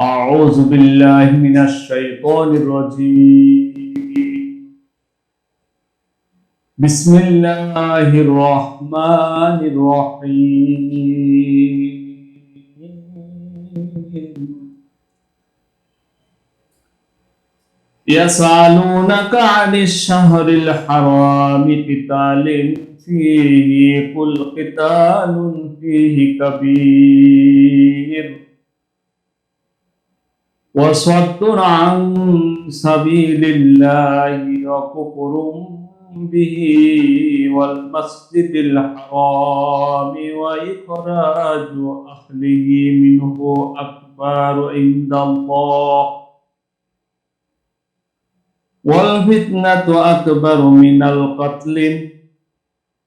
أعوذ بالله من الشيطان الرجيم بسم الله الرحمن الرحيم يسألونك عن الشهر الحرام قتال فيه قل قتال فيه كبير وصد عن سبيل الله وكفر به والمسجد الحرام وإخراج أهله منه أكبر عند الله والفتنة أكبر من القتل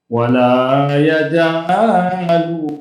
ولا يجعلون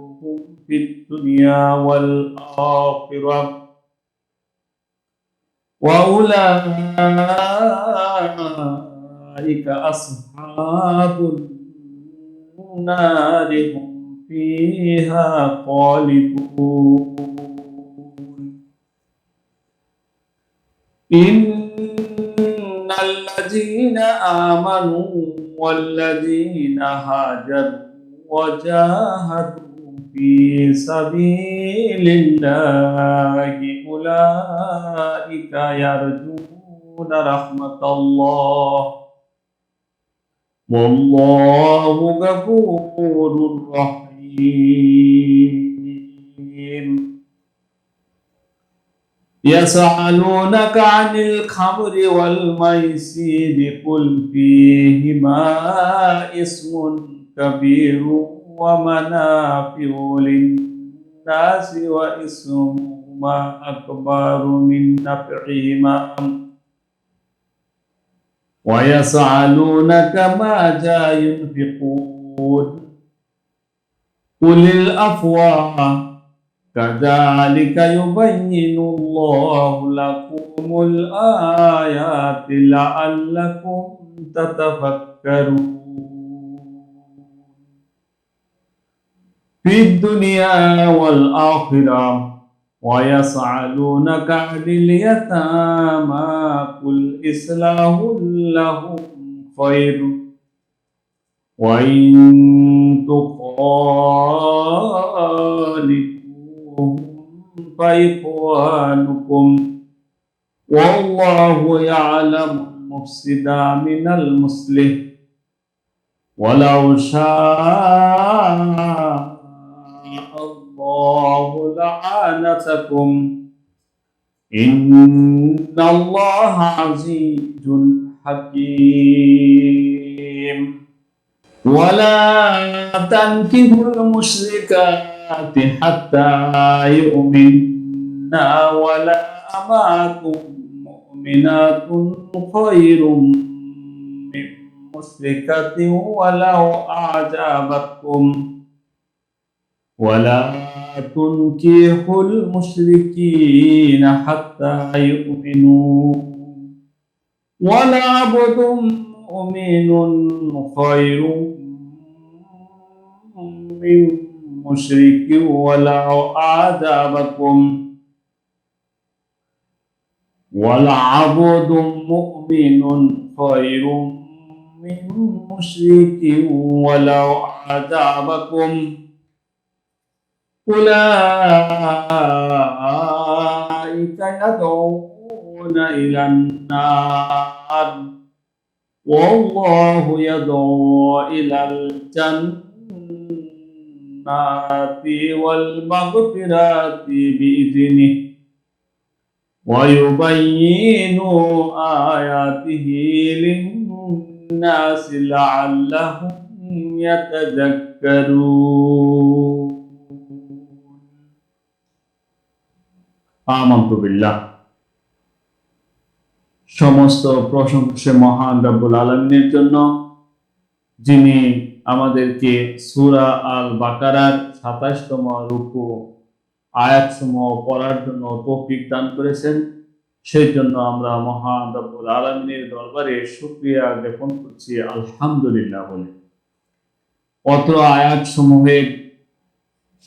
في الدنيا والآخرة. وأولئك أصحاب النار هم فيها خالدون. إن الذين آمنوا والذين هاجروا وجاهدوا في سبيل الله أولئك يرجون رحمة الله. والله غفور رحيم. يسألونك عن الخمر والميسير قل فيهما اسم كبير. ومنافع للناس وإسمهما أكبر من نفعهما. ويسألونك ماذا ينفقون؟ قل الأفواه كذلك يبين الله لكم الآيات لعلكم تتفكرون. في الدنيا والآخرة ويسألونك عن اليتامى قل إصلاح لهم خير وإن تخالفوهم فإخوانكم والله يعلم المفسد من المصلح ولو شاء الله لعنتكم. إن الله عزيز حكيم. ولا تنكحوا المشركات حتى يؤمنا ولا أمات مؤمنات خير من مشركة ولو أعجبتكم. ولا تنكحوا المشركين حتى يؤمنوا. ولا عبد مؤمن خير من مشرك ولو أعجبكم والعبد مؤمن خير من مشرك ولو أعجبكم أولئك يدعون إلى النار والله يدعو إلى الجنة والمغفرة بإذنه ويبين آياته للناس لعلهم يتذكرون আমিল্লা সমস্ত প্রশংসে মহান রব্বুল আলমিনের জন্য যিনি আমাদেরকে সুরা আল বাকারার সাতাশতম রুকু আয়াতসমূহ পড়ার জন্য তৌফিক দান করেছেন, সেই জন্য আমরা মহান রব্বুল আলমিনের দরবারে সুক্রিয়া জ্ঞাপন করছি, আলহামদুলিল্লাহ বলে। অত আয়াত সমূহের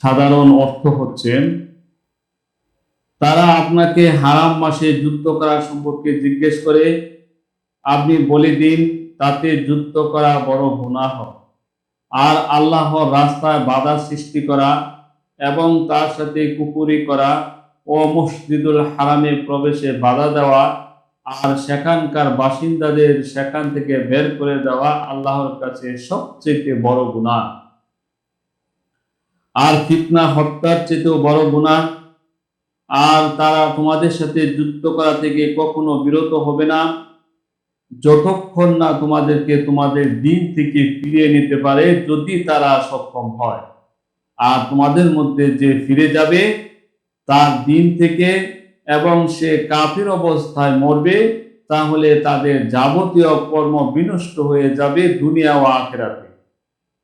সাধারণ অর্থ হচ্ছে তারা আপনাকে হারাম মাসে যুদ্ধ করা সম্পর্কে জিজ্ঞেস করে, আপনি বলে দিন, তাতে যুদ্ধ করা বড় গুনাহ। আর আল্লাহর রাস্তায় বাধা সৃষ্টি করা এবং তার সাথে কুপুরি করা ও মসজিদুল হারামে প্রবেশে বাধা দেওয়া আর সেখানকার বাসিন্দাদের সেখান থেকে বের করে দেওয়া আল্লাহর কাছে সবচেয়ে বড় গুণা আর ফিতনা হত্যার চেয়েও বড় গুনাহ আর তারা তোমাদের সাথে যুদ্ধ করা থেকে কখনো বিরত হবে না। যতক্ষণ না তোমাদেরকে তোমাদের দিন থেকে ফিরিয়ে নিতে পারে, যদি তারা সক্ষম হয়। আর তোমাদের মধ্যে যে ফিরে যাবে, তার দিন থেকে এবং সে কাফির অবস্থায় মরবে, তাহলে তাদের যাবতীয় কর্ম বিনষ্ট হয়ে যাবে দুনিয়া ও আখেরাতে।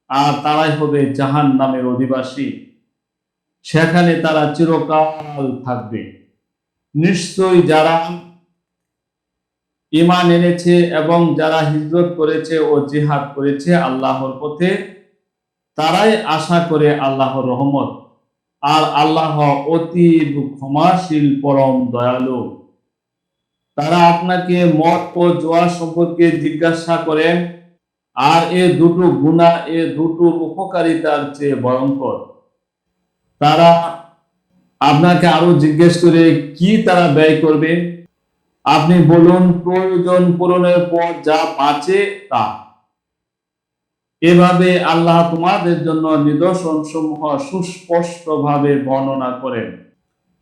আর তারাই হবে জাহান নামের অধিবাসী। সেখানে তারা চিরকাল থাকবে। নিশ্চয়ই যারা ইমান এনেছে এবং যারা হিজরত করেছে ও জিহাদ করেছে আল্লাহর পথে, তারাই আশা করে আল্লাহর রহমত। আর আল্লাহ অতি ক্ষমাশীল, পরম দয়ালু। তারা আপনাকে মদ ও জোয়া সম্পর্কে জিজ্ঞাসা করেন, আর এ দুটো গুণা এ দুটো উপকারিতার চেয়ে ভয়ঙ্কর। তারা আপনাকে আরও জিজ্ঞেস করে কি তারা ব্যয় করবে? আপনি বলুন, প্রয়োজন পূরণের পর যা বাঁচে তা। এভাবে আল্লাহ তোমাদের জন্য নিদর্শন সমূহ সুস্পষ্ট ভাবে বর্ণনা করেন।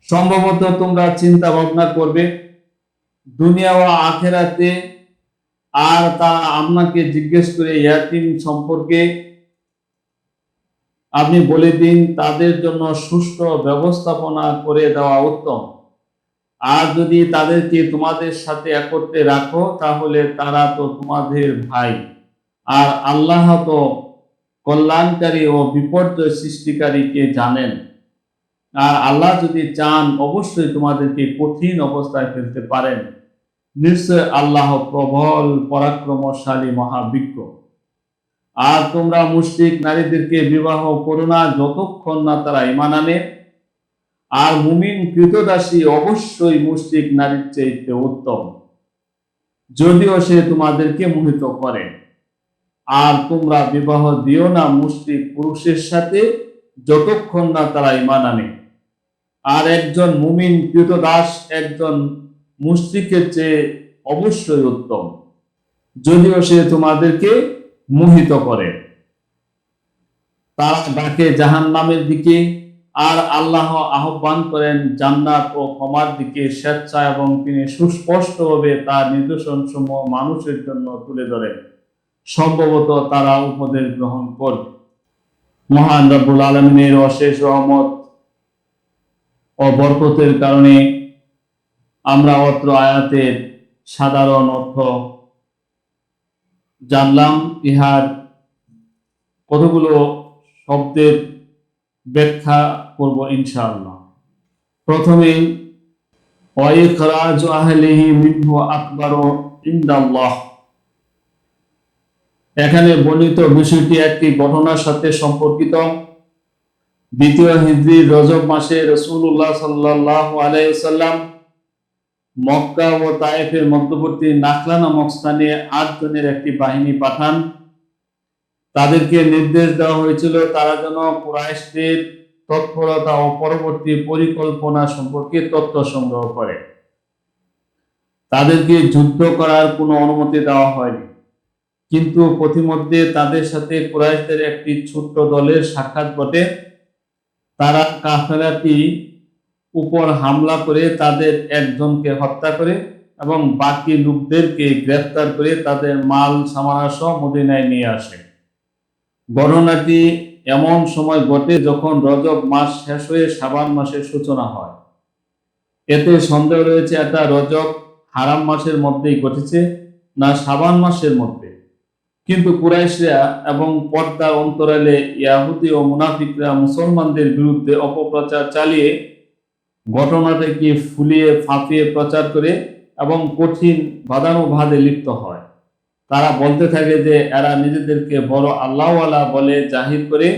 সম্ভবত তোমরা চিন্তা ভাবনা করবে, দুনিয়া ও আখেরাতে আর তা আপনাকে জিজ্ঞেস করে ইয়াতিম সম্পর্কে আপনি বলে দিন, তাদের জন্য সুষ্ঠু ব্যবস্থাপনা করে দেওয়া উত্তম। আর যদি তাদেরকে তোমাদের সাথে একত্রে রাখো, তাহলে তারা তো তোমাদের ভাই। আর আল্লাহ তো কল্যাণকারী ও বিপর্যয় সৃষ্টিকারীকে জানেন। আর আল্লাহ যদি চান, অবশ্যই তোমাদেরকে কঠিন অবস্থায় ফেলতে পারেন। নিশ্চয় আল্লাহ প্রবল, পরাক্রমশালী, মহাবিজ্ঞ। আর তোমরা মুশরিক নারীদেরকে বিবাহ করো না, যতক্ষণ না তারা ইমান আনে। আর মুমিন কৃতদাসী অবশ্যই মুশরিক নারীর চাইতে উত্তম, যদিও সে তোমাদেরকে মোহিত করে। আর তোমরা বিবাহ দিও না মুশরিক পুরুষের সাথে, যতক্ষণ না তারা ইমান আনে। আর একজন মুমিন কৃতদাস একজন মুশরিকের চেয়ে অবশ্যই উত্তম, যদিও সে তোমাদেরকে মোহিত করে। তারা ডাকে জাহান নামের দিকে, আর আল্লাহ আহ্বান করেন জান্নাত ও ক্ষমার দিকে স্বেচ্ছা এবং তিনি সুস্পষ্টভাবে তার নিদর্শন সমূহ মানুষের জন্য তুলে ধরেন। সম্ভবত তারা উপদেশ গ্রহণ করবে। মহান রব্বুল আলমিনের অশেষ রহমত ও বরকতের কারণে আমরা অত্র আয়াতের সাধারণ অর্থ জানলাম ইহার কতগুলো শব্দের ব্যাখ্যা করব ইনশাআল্লাহ। প্রথমে ওয়াইখরাজ আকবার ইনদাল্লাহ। এখানে বর্ণিত বিষয়টি একটি ঘটনার সাথে সম্পর্কিত। দ্বিতীয় হিজরি রজব মাসে রসুল্লাহ সাল্লাহ আলাইসাল্লাম মক্কা ও তায়েফের মধ্যবর্তী নাখলা নামক স্থানে আট জনের একটি বাহিনী পাঠান। তাদেরকে নির্দেশ দেওয়া হয়েছিল তারা যেন কুরাইশদের তৎপরতা ও পরবর্তী পরিকল্পনা সম্পর্কে তথ্য সংগ্রহ করে। তাদেরকে যুদ্ধ করার কোনো অনুমতি দেওয়া হয়নি। কিন্তু পথিমধ্যে তাদের সাথে কুরাইশদের একটি ছোট্ট দলের সাক্ষাৎ ঘটে। তারা কাফেলাটি উপর হামলা করে তাদের একজনকে হত্যা করে এবং বাকি লোকদেরকে গ্রেফতার করে তাদের মাল, সামানা সহ মদিনায় নিয়ে আসে। ঘটনাটি এমন সময় ঘটে যখন রজব মাস শেষ হয়ে সাবান মাসের সূচনা হয়। এতে সন্দেহ রয়েছে এটা রজব হারাম মাসের মধ্যেই ঘটেছে না সাবান মাসের মধ্যে। কিন্তু কুরাইশরা এবং পর্দার অন্তরালে ইয়াহুদি ও মুনাফিকরা মুসলমানদের বিরুদ্ধে অপপ্রচার চালিয়ে ঘটনাটাকে ফুলিয়ে, ফাঁপিয়ে প্রচার করে এবং কঠিন বাদানুবাদে লিপ্ত হয়? তারা বলতে থাকে যে, এরা নিজেদেরকে বড় আল্লাহওয়ালা বলে জাহির করে,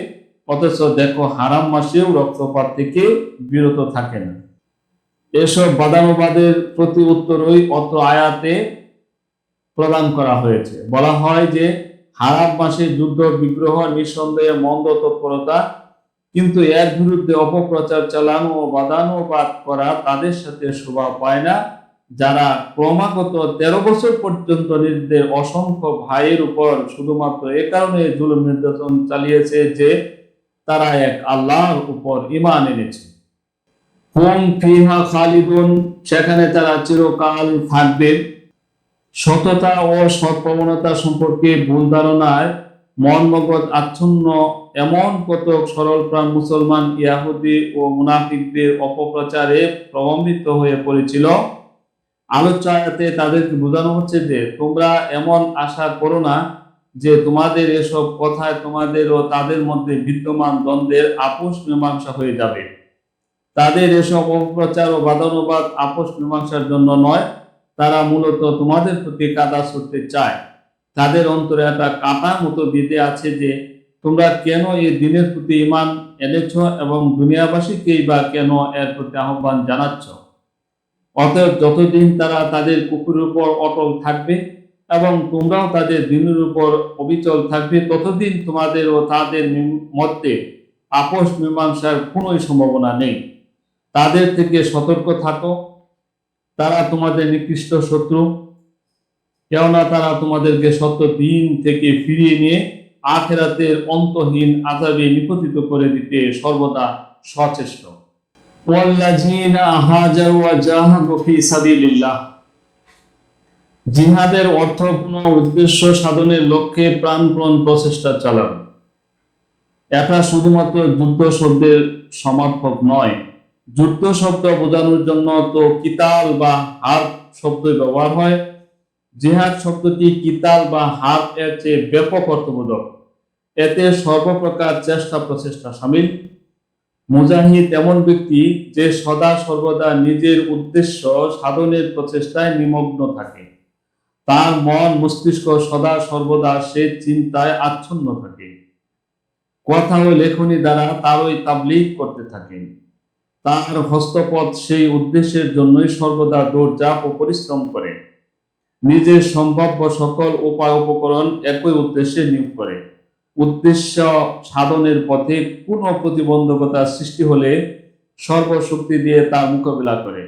অথচ দেখো হারাম মাসেও রক্তপাত থেকে বিরত থাকে না। এসব বাদানুবাদের প্রতি উত্তরই অত আয়াতে প্রদান করা হয়েছে। বলা হয় যে, হারাম মাসে যুদ্ধ, বিগ্রহ, নিঃসন্দেহে মন্দ তৎপরতা কিন্তু এর বিরুদ্ধে অপপ্রচার চালানো ও বাদানুবাদ করা তাদের সাথে শোভা পায় না, যারা ক্রমাগত তেরো বছর পর্যন্ত নিজেদের অসংখ্য ভাইয়ের উপর শুধুমাত্র এ কারণে জুলুম নির্যাতন চালিয়েছে যে তারা এক আল্লাহর উপর ইমান এনেছে। সেখানে তারা চিরকাল থাকবে। সততা ও সৎপ্রবণতা সম্পর্কে ভুল ধারণায় মন মগজ আচ্ছন্ন এমন কতক সরল প্রাণ মুসলমান ইয়াহুদি ও মুনাফিকদের অপপ্রচারে প্রভাবিত হয়ে পড়েছিল। আলোচনাতে তাদেরকে বোঝানো হচ্ছে যে, তোমরা এমন আশা করো না যে তোমাদের এসব কথায় তোমাদের ও তাদের মধ্যে বিদ্যমান দ্বন্দ্বের আপোষ মীমাংসা হয়ে যাবে। তাদের এসব অপপ্রচার ও বাদানুবাদ আপোষ মীমাংসার জন্য নয়, তারা মূলত তোমাদের প্রতি কাদা ছুটতে চায়। তাদের অন্তরে একটা কাঁটার মতো বিধে আছে যে তোমরা কেন এই দিনের প্রতি ইমান এনেছ এবং দুনিয়াবাসীকেই বা কেন এর প্রতি আহ্বান জানাচ্ছ? অতএব যতদিন তারা তাদের কুকুরের উপর অটল থাকবে এবং তোমরাও তাদের দিনের উপর অবিচল থাকবে, ততদিন তোমাদের ও তাদের মধ্যে আপোষ মীমাংসার কোনোই সম্ভাবনা নেই। তাদের থেকে সতর্ক থাকো। তারা তোমাদের নিকৃষ্ট শত্রু। কেননা তারা তোমাদেরকে সত্য দিন থেকে ফিরিয়ে নিয়ে আখেরাতের অন্তহীন আজাবে নিপতিত করে দিতে সর্বদা সচেষ্ট। জিহাদের অর্থপূর্ণ উদ্দেশ্য সাধনের লক্ষ্যে প্রাণপণ প্রচেষ্টা চালানো। এটা শুধুমাত্র যুদ্ধ শব্দের সমার্থক নয়। যুদ্ধ শব্দ বোঝানোর জন্য তো কিতাল বা হার শব্দ ব্যবহার হয়। জিহাদ শব্দটি কিতাল বা হাত এর চেয়ে ব্যাপক অর্থবোধক। এতে সর্বপ্রকার চেষ্টা প্রচেষ্টা সামিল। মুজাহিদ এমন ব্যক্তি যে সদা সর্বদা নিজের উদ্দেশ্য সাধনের প্রচেষ্টায় নিমগ্ন থাকে। তার মন মস্তিষ্ক সদা সর্বদা সে চিন্তায় আচ্ছন্ন থাকে। কথা ও লেখনী দ্বারা তারই তাবলিগ করতে থাকে তার হস্তপথ সেই উদ্দেশ্যের জন্যই সর্বদা দৌড়ঝাঁপ ও পরিশ্রম করে নিজের সম্ভাব্য সকল উপায় উপকরণ একই উদ্দেশ্যে নিয়োগ করে। উদ্দেশ্য সাধনের পথে কোনো প্রতিবন্ধকতা সৃষ্টি হলে সর্বশক্তি দিয়ে তার মোকাবিলা করে।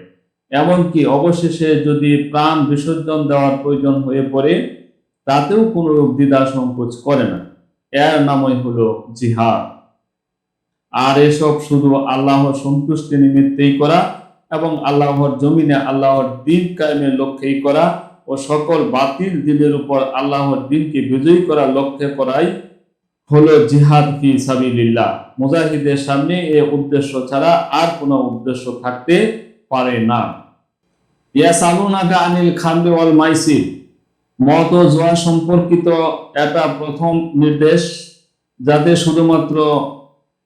এমনকি অবশেষে যদি প্রাণ বিসর্জন দেওয়ার প্রয়োজন হয়ে পড়ে, তাতেও কোনো দ্বিধা সংকোচ করে না। এর নামই হলো জিহাদ। আর এসব শুধু আল্লাহর সন্তুষ্টি নিমিত্তেই করা এবং আল্লাহর জমিনে আল্লাহর দিন কায়েমের লক্ষ্যেই করা ও সকল বাতিল দিনের উপর আল্লাহর দিনকে বিজয়ী করার লক্ষ্যে করাই হলো জিহাদ ফি সাবিলিল্লাহ। মুজাহিদের সামনে এ উদ্দেশ্য ছাড়া আর কোনো উদ্দেশ্য থাকতে পারে না। ইয়াসালুনাকা আনিল খামরি ওয়াল মাইসির। মত জোয়া সম্পর্কিত এটা প্রথম নির্দেশ, যাতে শুধুমাত্র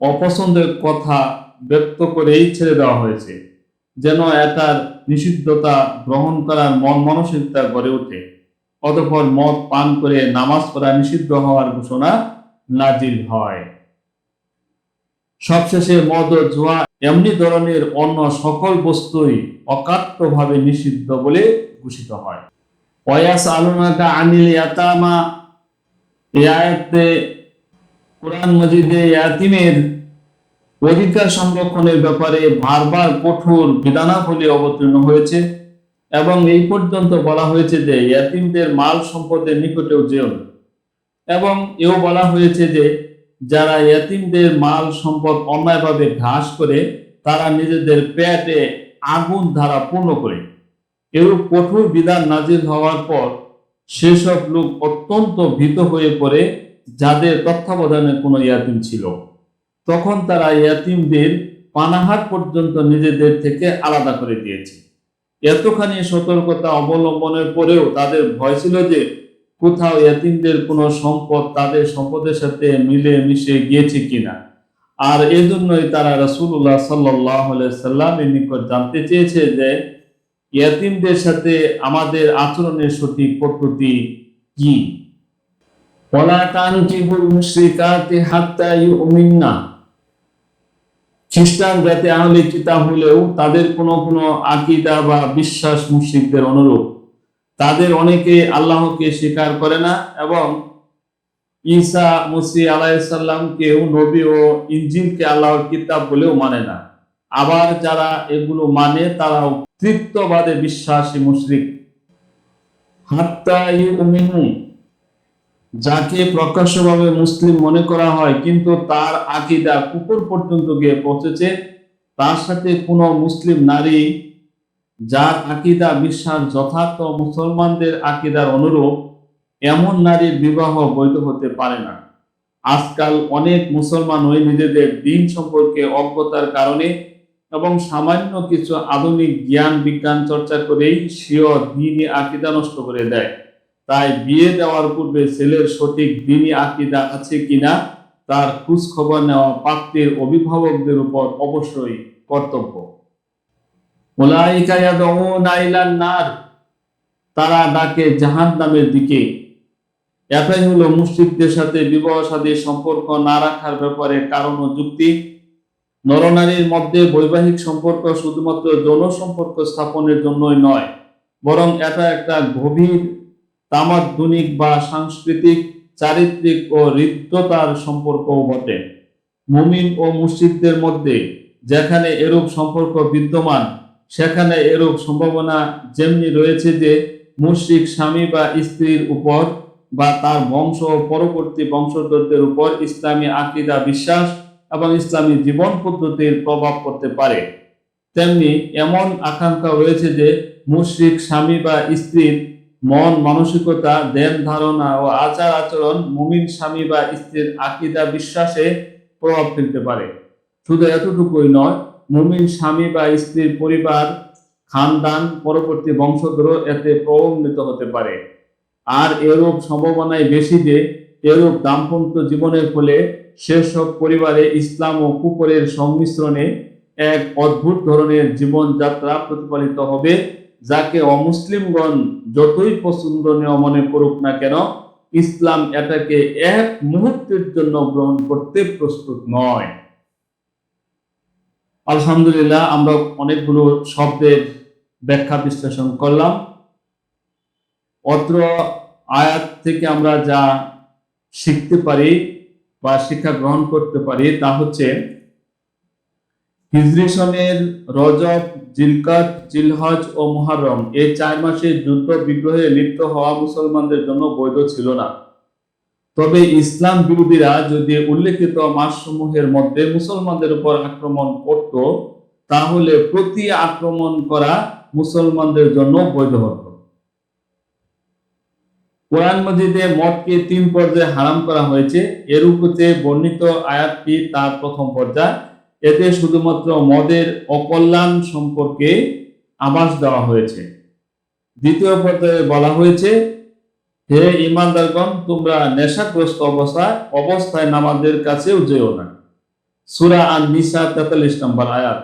অপছন্দের কথা ব্যক্ত করেই ছেড়ে দেওয়া হয়েছে। যেন এটার নিষিদ্ধতা গ্রহণ করার মন মানসিকতা গড়ে ওঠে। অতঃপর মদ পান করে নামাজ পড়া নিষিদ্ধ হওয়ার ঘোষণা নাজিল হয়। সবশেষে মদ ও জুয়া এমনি ধরনের অন্য সকল বস্তুই অকাট্যভাবে নিষিদ্ধ বলে ঘোষিত হয়। ওয়াস আলুনাকা আনিল ইয়াতামা। এই আয়াতে কোরআন মজিদে ইয়াতিমের অধিকার সংরক্ষণের ব্যাপারে বারবার কঠোর বিধানাবলী অবতীর্ণ হয়েছে এবং এই পর্যন্ত বলা হয়েছে যে ইয়াতিমদের মাল সম্পদের নিকটেও যেও এবং এও বলা হয়েছে যে যারা ইয়াতিমদের মাল সম্পদ অন্যায়ভাবে ঘাস করে, তারা নিজেদের পেটে আগুন ধারা পূর্ণ করে। এরূপ কঠোর বিধান নাজিল হওয়ার পর সেসব লোক অত্যন্ত ভীত হয়ে পড়ে, যাদের তত্ত্বাবধানে কোনো ইয়াতিম ছিল। তখন তারা ইয়াতিমদের পানাহার পর্যন্ত নিজেদের থেকে আলাদা করে দিয়েছে। এতখানি সতর্কতা অবলম্বনের পরেও তাদের ভয় ছিল যে কোথাও ইয়াতিমদের কোনো সম্পদ তাদের সম্পদের সাথে মিলে মিশে গিয়েছে কিনা। আর এজন্যই তারা রাসূলুল্লাহ সাল্লাহ সাল্লামের নিকট জানতে চেয়েছে যে ইয়াতিমদের সাথে আমাদের আচরণের সঠিক পদ্ধতি কি। মুশরিকাতি হাত্তা ইউমিননা। খ্রিস্টান জাতি আহলে কিতাব হলেও তাদের কোনো কোনো আকিদা বা বিশ্বাস মুশরিকদের অনুরূপ। তাদের অনেকে আল্লাহকে স্বীকার করে না এবং ঈসা মুসি আলাইসাল্লামকেও নবী ও ইঞ্জিলকে আল্লাহর কিতাব বলেও মানে না। আবার যারা এগুলো মানে তারাও তৃপ্তবাদে বিশ্বাসী মুশরিক। হাত্তা ইউমিনু যাকে প্রকাশ্যভাবে মুসলিম মনে করা হয়, কিন্তু তার আকিদা কুকুর পর্যন্ত গিয়ে পৌঁছেছে। তার সাথে কোনো মুসলিম নারী যার আকিদা, বিশ্বাস যথার্থ মুসলমানদের আকিদার অনুরূপ, এমন নারীর বিবাহ বৈধ হতে পারে না। আজকাল অনেক মুসলমান ওই নিজেদের দিন সম্পর্কে অজ্ঞতার কারণে এবং সামান্য কিছু আধুনিক জ্ঞান বিজ্ঞান চর্চা করেই স্বীয় দিনই আকিদা নষ্ট করে দেয়। তাই বিয়ে দেওয়ার পূর্বে ছেলের সঠিক দিনই আকিদা আছে কিনা তার খোঁজ খবর নেওয়া পাত্রের অভিভাবকদের উপর অবশ্যই কর্তব্য। তারা ডাকে জাহান নামের দিকে। এটাই হলো মুসলিকদের সাথে বিবাহ সাদী সম্পর্ক না রাখার ব্যাপারে কারণ ও যুক্তি। নরনারীর মধ্যে বৈবাহিক সম্পর্ক শুধুমাত্র যৌন সম্পর্ক স্থাপনের জন্যই নয়, বরং এটা একটা গভীর তামাদ্দুনিক বা সাংস্কৃতিক, চারিত্রিক ও হৃদ্যতার সম্পর্কও বটে। মুমিন ও মুসজিদদের মধ্যে যেখানে এরূপ সম্পর্ক বিদ্যমান, সেখানে এরূপ সম্ভাবনা যেমনি রয়েছে যে মুশরিক স্বামী বা স্ত্রীর উপর বা তার বংশ ও পরবর্তী বংশধরদের উপর ইসলামী আকিদা বিশ্বাস এবং ইসলামী জীবন পদ্ধতির প্রভাব পড়তে পারে। তেমনি এমন আকাঙ্ক্ষা রয়েছে যে মুশরিক স্বামী বা স্ত্রীর মন মানসিকতা, ধ্যান ধারণা ও আচার আচরণ মুমিন স্বামী বা স্ত্রীর আকিদা বিশ্বাসে প্রভাব ফেলতে পারে। শুধু এতটুকুই নয়, মুমিন স্বামী বা স্ত্রীর পরিবার, খানদান, পরবর্তী বংশধর এতে প্রভাবিত হতে পারে। আর এরূপ সম্ভাবনায় বেশি যে, এরূপ দাম্পত্য জীবনের ফলে সেসব পরিবারে ইসলাম ও কুপরের সংমিশ্রণে এক অদ্ভুত ধরনের জীবনযাত্রা প্রতিপালিত হবে। যাকে অমুসলিমগণ যতই পছন্দনীয় মনে করুক না কেন, ইসলাম এটাকে এক মুহূর্তের জন্য গ্রহণ করতে প্রস্তুত নয়। আলহামদুলিল্লাহ, আমরা অনেকগুলো শব্দের ব্যাখ্যা বিশ্লেষণ করলাম। অত্র আয়াত থেকে আমরা যা শিখতে পারি বা শিক্ষা গ্রহণ করতে পারি তা হচ্ছে হিজরি সনের রজব, জিলকাত, জিলহজ ও মুহাররম এই চার মাসে যুদ্ধ বিগ্রহে লিপ্ত হওয়া মুসলমানদের জন্য বৈধ ছিল না। তবে ইসলাম বিরোধীরা যদি উল্লেখিত মাসসমূহের মধ্যে মুসলমানদের উপর আক্রমণ করত, তাহলে প্রতি আক্রমণ করা মুসলমানদের জন্য বৈধ হতো। কোরআন মজিদে মদকে তিন পর্যায়ে হারাম করা হয়েছে। এর উপরে বর্ণিত আয়াতটি তার প্রথম পর্যায়। এতে শুধুমাত্র মদের অকল্যাণ সম্পর্কে আভাস দেওয়া হয়েছে। দ্বিতীয় পর্যায়ে বলা হয়েছে, হে ইমানদারগণ তোমরা নেশাগ্রস্ত অবস্থায় অবস্থায় নামাজের কাছেও যেও না। সুরা আন নিসা তেতাল্লিশ নম্বর আয়াত।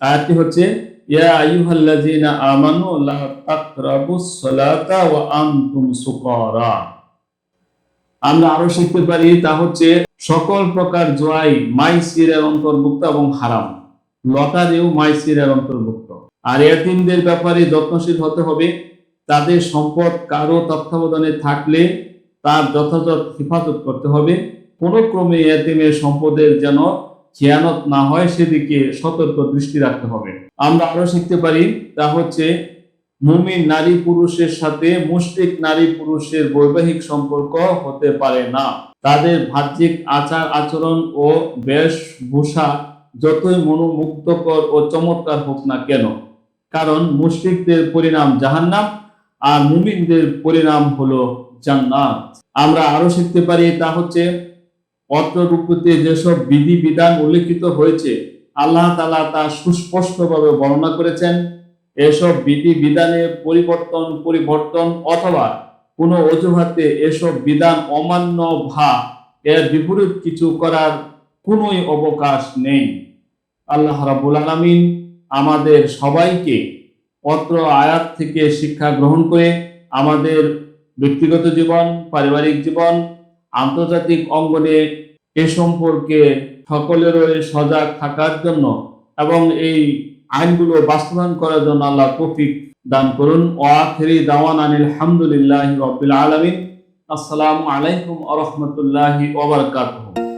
আয়াতটি হচ্ছে, ইয়া আইয়ুহাল্লাযীনা আমানু লা তাকরাবুস সালাতা ওয়া আনতুম সুকারা। আমরা আরও শিখতে পারি, তা হচ্ছে সকল প্রকার জোয়াই মাইসিরের অন্তর্ভুক্ত এবং হারাম। লটারিও মাইসিরের অন্তর্ভুক্ত। আর এতিমদের ব্যাপারে যত্নশীল হতে হবে। তাদের সম্পদ কারও তত্ত্বাবধানে থাকলে তার যথাযথ হেফাজত করতে হবে। কোনো ক্রমে এতিমের সম্পদের যেন খেয়ানত না হয়, সেদিকে সতর্ক দৃষ্টি রাখতে হবে। আমরা আরও শিখতে পারি, তা হচ্ছে মুমিন নারী পুরুষের সাথে মুশরিক নারী পুরুষের বৈবাহিক সম্পর্ক হতে পারে না। তাদের বাহ্যিক আচার আচরণ ও বেশভূষা যতই মনোমুগ্ধকর ও চমৎকার হোক না কেন, কারণ মুশরিকদের পরিণাম জাহান্নাম আর মুমিনদের পরিণাম হলো জান্নাত। আমরা আরও শিখতে পারি, তা হচ্ছে অত্র যেসব বিধি বিধান উল্লেখিত হয়েছে, আল্লাহ তালা তা সুস্পষ্টভাবে বর্ণনা করেছেন। এসব বিধি বিধানে পরিবর্তন পরিবর্তন অথবা কোনো অজুহাতে এসব বিধান অমান্য ভা এর বিপরীত কিছু করার কোনোই অবকাশ নেই। আল্লাহ রাবুল আলামিন আমাদের সবাইকে অত্র আয়াত থেকে শিক্ষা গ্রহণ করে আমাদের ব্যক্তিগত জীবন, পারিবারিক জীবন, আন্তর্জাতিক অঙ্গনে এ সম্পর্কে সকলেরই সজাগ থাকার জন্য এবং এই আইনগুলো বাস্তবায়ন করার জন্য আল্লাহ তৌফিক দান করুন। ও আখেরি দাওয়ান আনিল হামদুলিল্লাহ রবিল আলমিন। আসসালামু আলাইকুম আ রহমতুল্লাহি ওবরকাতুহ